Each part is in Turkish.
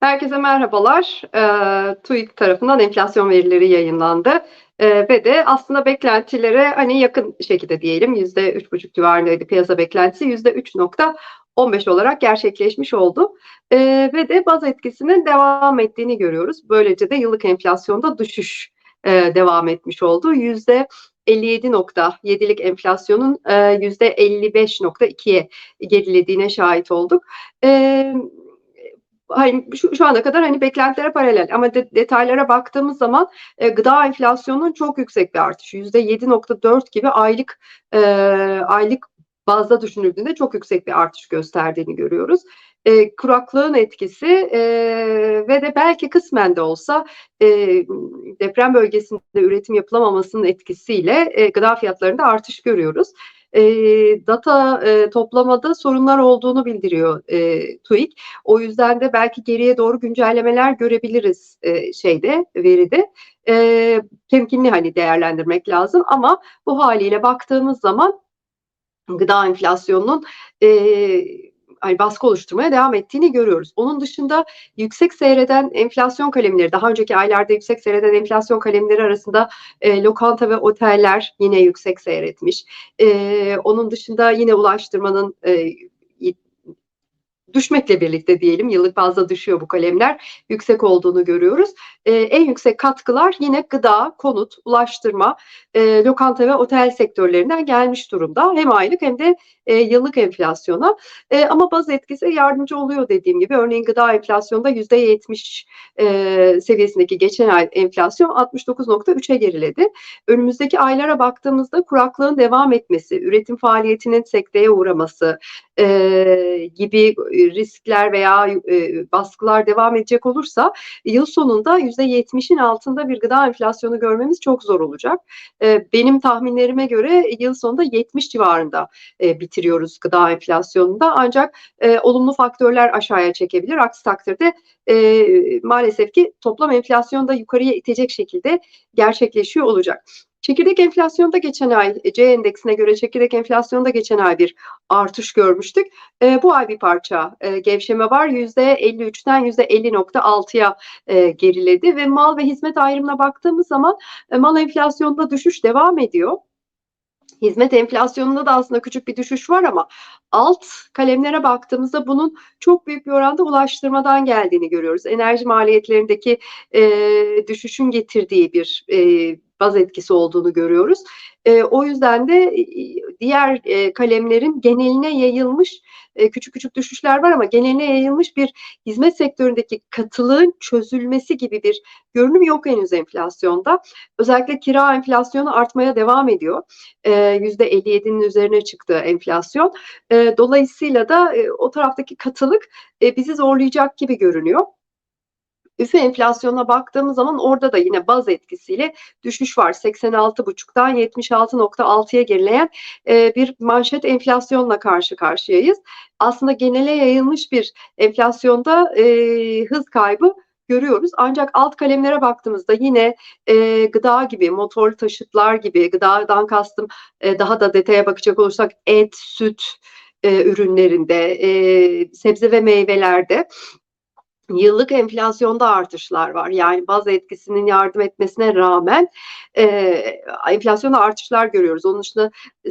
Herkese merhabalar. Eee, TÜİK tarafından enflasyon verileri yayınlandı. Eee, ve de aslında beklentilere hani yakın şekilde diyelim %3,5 civarındaydı piyasa beklentisi %3,15 olarak gerçekleşmiş oldu. Eee, ve de baz etkisinin devam ettiğini görüyoruz. Böylece de yıllık enflasyonda düşüş eee, devam etmiş oldu. %57,7'lik enflasyonun eee, %55,2'ye gerilediğine şahit olduk. Eee, hani şu, şu ana kadar hani beklentilere paralel. Ama de, detaylara baktığımız zaman e, gıda enflasyonunun çok yüksek bir artışı. %7.4 gibi aylık e, aylık bazda düşünüldüğünde çok yüksek bir artış gösterdiğini görüyoruz. E, kuraklığın etkisi e, ve de belki kısmen de olsa e, deprem bölgesinde üretim yapılamamasının etkisiyle e, gıda fiyatlarında artış görüyoruz e, data e, toplamada sorunlar olduğunu bildiriyor e, TÜİK. O yüzden de belki geriye doğru güncellemeler görebiliriz e, şeyde veride. E, temkinli hani değerlendirmek lazım ama bu haliyle baktığımız zaman gıda enflasyonunun e, hani baskı oluşturmaya devam ettiğini görüyoruz. Onun dışında yüksek seyreden enflasyon kalemleri, daha önceki aylarda yüksek seyreden enflasyon kalemleri arasında e, lokanta ve oteller yine yüksek seyretmiş. E, onun dışında yine ulaştırmanın e, düşmekle birlikte diyelim yıllık bazda düşüyor bu kalemler yüksek olduğunu görüyoruz. E, en yüksek katkılar yine gıda, konut, ulaştırma, e, lokanta ve otel sektörlerinden gelmiş durumda. Hem aylık hem de e, yıllık enflasyona. E, ama baz etkisi yardımcı oluyor dediğim gibi. Örneğin gıda enflasyonda %70 e, seviyesindeki geçen ay enflasyon 69.3'e geriledi. Önümüzdeki aylara baktığımızda kuraklığın devam etmesi, üretim faaliyetinin sekteye uğraması e, gibi riskler veya e, baskılar devam edecek olursa yıl sonunda %70'in altında bir gıda enflasyonu görmemiz çok zor olacak. E, benim tahminlerime göre yıl sonunda 70 civarında e, bitiriyoruz gıda enflasyonunda ancak e, olumlu faktörler aşağıya çekebilir. Aksi takdirde e, maalesef ki toplam enflasyonda yukarıya itecek şekilde gerçekleşiyor olacak. Çekirdek enflasyonda geçen ay C endeksine göre çekirdek enflasyonda geçen ay bir artış görmüştük. E, bu ay bir parça e, gevşeme var. %53'ten %50.6'ya e, geriledi ve mal ve hizmet ayrımına baktığımız zaman e, mal enflasyonda düşüş devam ediyor. Hizmet enflasyonunda da aslında küçük bir düşüş var ama alt kalemlere baktığımızda bunun çok büyük bir oranda ulaştırmadan geldiğini görüyoruz. Enerji maliyetlerindeki e, düşüşün getirdiği bir e, baz etkisi olduğunu görüyoruz. E, o yüzden de diğer e, kalemlerin geneline yayılmış e, küçük küçük düşüşler var ama geneline yayılmış bir hizmet sektöründeki katılığın çözülmesi gibi bir görünüm yok henüz enflasyonda. Özellikle kira enflasyonu artmaya devam ediyor. E, %57'nin üzerine çıktı enflasyon. E, dolayısıyla da e, o taraftaki katılık e, bizi zorlayacak gibi görünüyor. Üfe enflasyonuna baktığımız zaman orada da yine baz etkisiyle düşüş var. 86,5'tan 76,6'ya gerileyen e, bir manşet enflasyonla karşı karşıyayız. Aslında genele yayılmış bir enflasyonda e, hız kaybı görüyoruz. Ancak alt kalemlere baktığımızda yine e, gıda gibi, motor taşıtlar gibi, gıdadan kastım e, daha da detaya bakacak olursak et, süt, e, ürünlerinde, e, sebze ve meyvelerde yıllık enflasyonda artışlar var. Yani baz etkisinin yardım etmesine rağmen e, enflasyonda artışlar görüyoruz. Onun dışında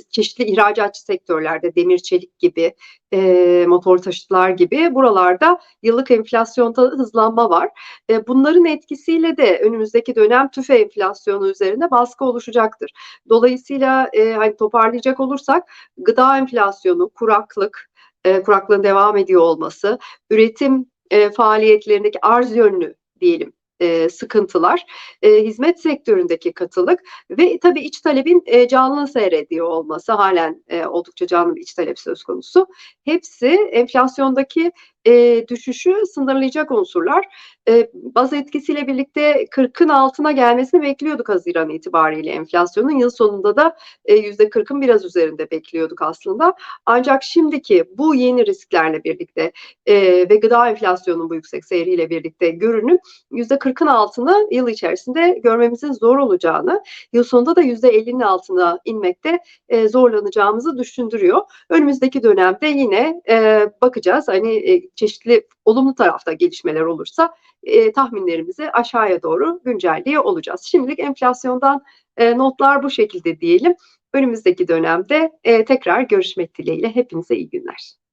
çeşitli ihracatçı sektörlerde demir çelik gibi, e, motor taşıtlar gibi buralarda yıllık enflasyonda hızlanma var. E, bunların etkisiyle de önümüzdeki dönem tüfe enflasyonu üzerinde baskı oluşacaktır. Dolayısıyla e, hani toparlayacak olursak gıda enflasyonu, kuraklık, e, kuraklığın devam ediyor olması, üretim e, faaliyetlerindeki arz yönlü diyelim e, sıkıntılar, e, hizmet sektöründeki katılık ve tabii iç talebin e, canlı seyrediyor olması halen e, oldukça canlı bir iç talep söz konusu. Hepsi enflasyondaki e, düşüşü sınırlayacak unsurlar. E, baz etkisiyle birlikte 40'ın altına gelmesini bekliyorduk Haziran itibariyle enflasyonun. Yıl sonunda da e, %40'ın biraz üzerinde bekliyorduk aslında. Ancak şimdiki bu yeni risklerle birlikte e, ve gıda enflasyonunun bu yüksek seyriyle birlikte görünüm %40'ın altını yıl içerisinde görmemizin zor olacağını, yıl sonunda da %50'nin altına inmekte e, zorlanacağımızı düşündürüyor. Önümüzdeki dönemde yine e, bakacağız hani e, çeşitli olumlu tarafta gelişmeler olursa e, tahminlerimizi aşağıya doğru güncelliyor olacağız. Şimdilik enflasyondan e, notlar bu şekilde diyelim. Önümüzdeki dönemde e, tekrar görüşmek dileğiyle. Hepinize iyi günler.